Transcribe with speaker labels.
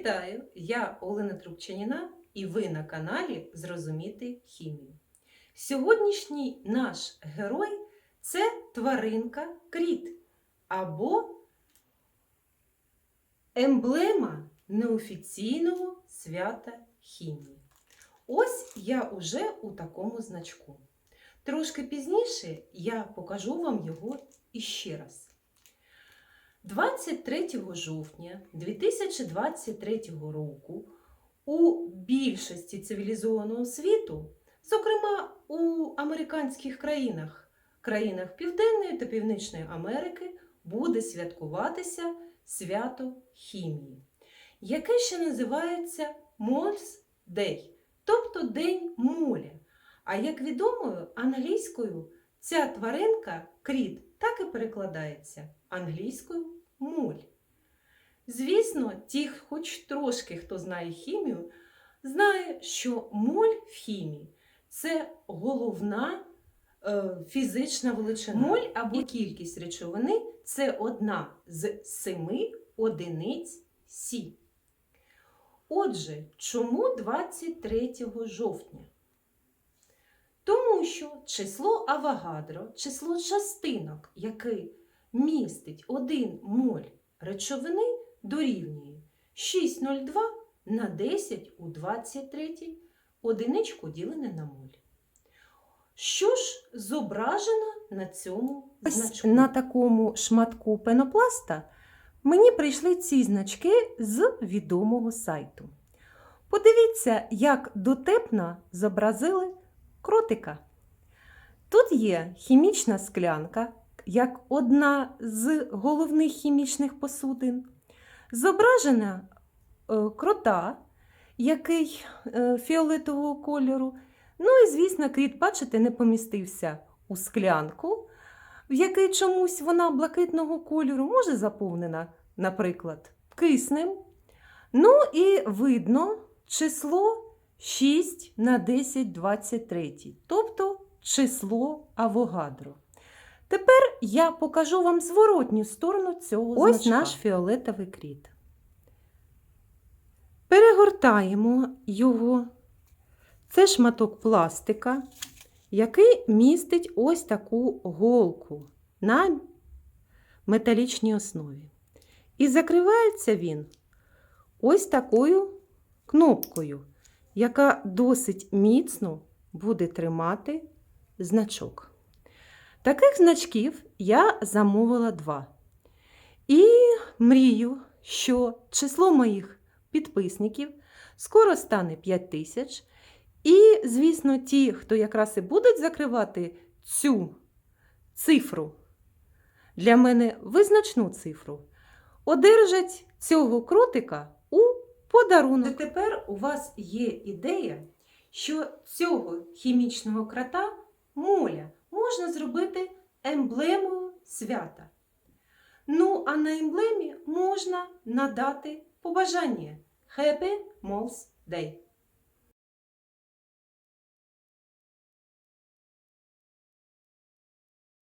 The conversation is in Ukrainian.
Speaker 1: Вітаю! Я Олена Трубчаніна і ви на каналі Зрозуміти хімію. Сьогоднішній наш герой це тваринка кріт або емблема неофіційного свята хімії. Ось я уже у такому значку. Трошки пізніше я покажу вам його іще раз. 23 жовтня 2023 року у більшості цивілізованого світу, зокрема у американських країнах, країнах Південної та Північної Америки, буде святкуватися свято хімії, яке ще називається Moll's Day, тобто День моля. А як відомо, англійською ця тваринка кріт так і перекладається англійською моль. Звісно, ті, хоч трошки хто знає хімію, знає, що моль в хімії це головна е, фізична величина. Моль або кількість речовини це одна з семи одиниць Сі. Отже, чому 23 жовтня? Тому що число Авогадро, число частинок, яке містить 1 моль речовини, дорівнює 6,02 на 10 у 23 одиничку ділене на моль. Що ж зображено на цьому значку?
Speaker 2: на такому шматку пенопласта мені прийшли ці значки з відомого сайту. Подивіться, як дотепно зобразили кротика. Тут є хімічна склянка, як одна з головних хімічних посудин. Зображена е, крота, який е, фіолетового кольору. Ну і, звісно, кріт, бачите, не помістився у склянку, в якій чомусь вона блакитного кольору, може заповнена, наприклад, киснем. Ну і видно число 6 на 10 23, тобто число Авогадро. Тепер я покажу вам зворотню сторону цього
Speaker 1: Ось
Speaker 2: значка.
Speaker 1: наш
Speaker 2: фіолетовий кріт. Перегортаємо його. Це шматок пластика, який містить ось таку голку на металічній основі. І закривається він ось такою кнопкою, яка досить міцно буде тримати значок. Таких значків я замовила два. І мрію, що число моїх підписників скоро стане 5 тисяч. І, звісно, ті, хто якраз і будуть закривати цю цифру, для мене визначну цифру, одержать цього кротика подарунок.
Speaker 1: Тепер у вас є ідея, що цього хімічного крота моля можна зробити емблемою свята. Ну, а на емблемі можна надати побажання Happy Moles Day.